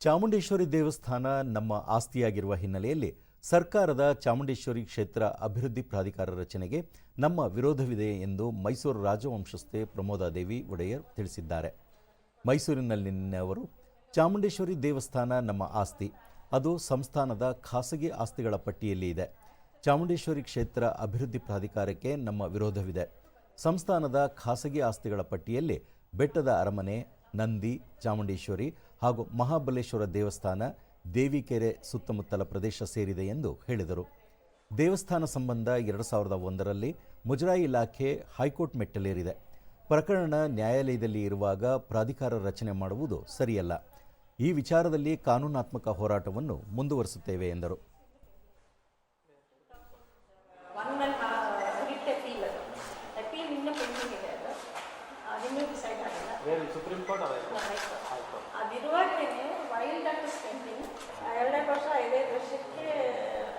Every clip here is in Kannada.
ಚಾಮುಂಡೇಶ್ವರಿ ದೇವಸ್ಥಾನ ನಮ್ಮ ಆಸ್ತಿಯಾಗಿರುವ ಹಿನ್ನೆಲೆಯಲ್ಲಿ ಸರ್ಕಾರದ ಚಾಮುಂಡೇಶ್ವರಿ ಕ್ಷೇತ್ರ ಅಭಿವೃದ್ಧಿ ಪ್ರಾಧಿಕಾರ ರಚನೆಗೆ ನಮ್ಮ ವಿರೋಧವಿದೆ ಎಂದು ಮೈಸೂರು ರಾಜವಂಶಸ್ಥೆ ಪ್ರಮೋದಾದೇವಿ ಒಡೆಯರ್ ತಿಳಿಸಿದ್ದಾರೆ. ಮೈಸೂರಿನಲ್ಲಿ ನಿನ್ನೆ ಅವರು, ಚಾಮುಂಡೇಶ್ವರಿ ದೇವಸ್ಥಾನ ನಮ್ಮ ಆಸ್ತಿ, ಅದು ಸಂಸ್ಥಾನದ ಖಾಸಗಿ ಆಸ್ತಿಗಳ ಪಟ್ಟಿಯಲ್ಲಿ ಇದೆ. ಚಾಮುಂಡೇಶ್ವರಿ ಕ್ಷೇತ್ರ ಅಭಿವೃದ್ಧಿ ಪ್ರಾಧಿಕಾರಕ್ಕೆ ನಮ್ಮ ವಿರೋಧವಿದೆ. ಸಂಸ್ಥಾನದ ಖಾಸಗಿ ಆಸ್ತಿಗಳ ಪಟ್ಟಿಯಲ್ಲಿ ಬೆಟ್ಟದ ಅರಮನೆ ನಂದಿ, ಚಾಮುಂಡೇಶ್ವರಿ ಹಾಗೂ ಮಹಾಬಲೇಶ್ವರ ದೇವಸ್ಥಾನ ದೇವಿಕೆರೆ ಸುತ್ತಮುತ್ತಲ ಪ್ರದೇಶ ಸೇರಿದೆ ಎಂದು ಹೇಳಿದರು. ದೇವಸ್ಥಾನ ಸಂಬಂಧ ಎರಡು ಸಾವಿರದ ಒಂದರಲ್ಲಿ ಮುಜರಾಯಿ ಇಲಾಖೆ ಹೈಕೋರ್ಟ್ ಮೆಟ್ಟಲೇರಿದೆ. ಪ್ರಕರಣ ನ್ಯಾಯಾಲಯದಲ್ಲಿ ಇರುವಾಗ ಪ್ರಾಧಿಕಾರ ರಚನೆ ಮಾಡುವುದು ಸರಿಯಲ್ಲ. ಈ ವಿಚಾರದಲ್ಲಿ ಕಾನೂನಾತ್ಮಕ ಹೋರಾಟವನ್ನು ಮುಂದುವರಿಸುತ್ತೇವೆ ಎಂದರು. ಬೇರೆ ಸುಪ್ರೀಂ ಕೋರ್ಟ್ ಅದಿರುವಾಗಲೇ ವೈಲ್ಡ್ ಪೆಂಡಿಂಗ್ ಎರಡನೇ ವರ್ಷ ಐದೈದು ವರ್ಷಕ್ಕೆ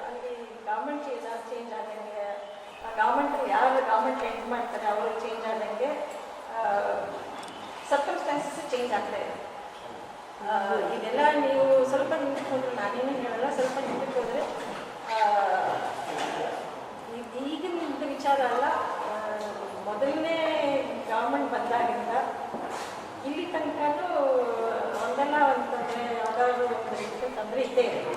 ಅಲ್ಲಿ ಗೌರ್ಮೆಂಟ್ ಚೇಂಜ್ ಚೇಂಜ್ ಆದಂಗೆ ಗೌರ್ಮೆಂಟ್ ಯಾರು ಗೌರ್ಮೆಂಟ್ ಚೇಂಜ್ ಮಾಡ್ತಾರೆ ಅವರು ಚೇಂಜ್ ಆದಂಗೆ ಸರ್ಕಮ್ಸ್ಟಾನ್ಸಸ್ ಚೇಂಜ್ ಆಗ್ತಾ ಇದೆ. ಇದೆಲ್ಲ ನೀವು ಸ್ವಲ್ಪ ಹಿಂದಕ್ಕೆ ಹೋದ್ರೆ ನಾನೇನು ಹೇಳಲ್ಲ ಸ್ವಲ್ಪ ಹಿಂದಕ್ಕೆ ಹೋದರೆ ಈಗಿನ ವಿಚಾರ ಅಲ್ಲ. ಮೊದಲನೇ ಗೌರ್ಮೆಂಟ್ ಇಲ್ಲಿ ತನಕನೂ ಒಂದಲ್ಲ ಒಂದು ತೊಂದರೆ ಯಾವುದಾದ್ರು ಒಂದು ತೊಂದರೆ ಇದ್ದೇ ಇದೆ